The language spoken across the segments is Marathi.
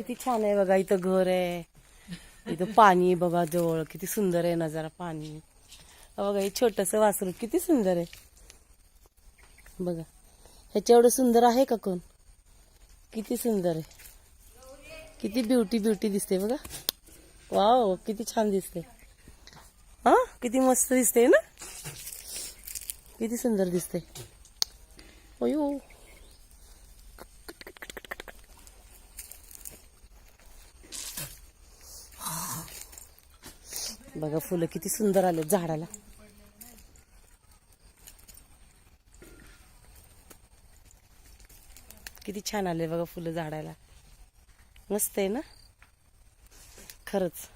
किती छान आहे बघा इथं घर आहे. इथं पाणी बघा जवळ किती सुंदर आहे नजारा पाणी. बघा हे छोटस वासरू किती सुंदर आहे. बघा ह्याच्या एवढं सुंदर आहे का कोण? किती सुंदर आहे. किती ब्युटी ब्युटी दिसते बघा. वाव किती छान दिसते. हा किती मस्त दिसते ना. किती सुंदर दिसते. अयो. बघा फुलं किती सुंदर आले झाडाला. किती छान आले बघा फुलं झाडाला मस्त आहे ना? खरंच.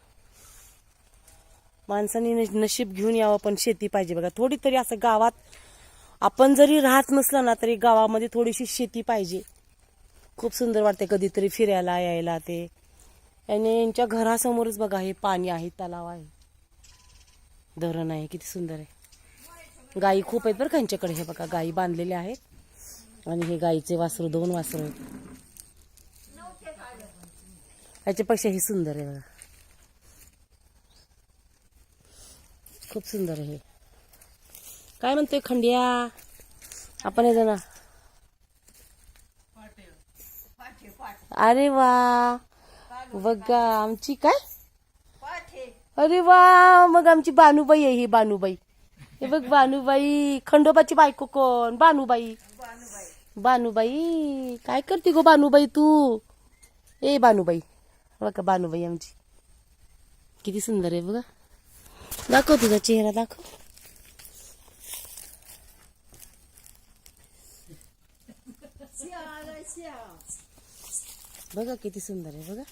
माणसाने नशीब घेऊन यावं पण शेती पाहिजे बघा. थोडी तरी असं गावात आपण जरी राहत नसलं ना तरी गावामध्ये थोडीशी शेती पाहिजे. खूप सुंदर वाटते कधीतरी फिरायला यायला ते. आणि यांच्या घरासमोरच बघा हे पाणी आहे तलाव आहे. धरण आहे किती सुंदर आहे. गायी खूप आहेत बरं का यांच्याकडे. हे बघा गायी बांधलेल्या आहेत. आणि हे गाईचे वासरू दोन वासरू आहेत. याच्यापेक्षा हे सुंदर आहे बघा. खूप सुंदर आहे काय म्हणतोय खंडिया? आपण येतो ना अरे वा. बघा आमची काय? अरे वा मग आमची बानुबाई आहे ही बानुबाई. हे बघ बानुबाई खंडोबाची बायको कोण? बानुबाई. बानुबाई काय करते गो बानुबाई तू? ए बानुबाई बघा बानुबाई आमची. किती सुंदर आहे बघा. दाखव तुझा चेहरा दाखव. बघा किती सुंदर आहे बघा.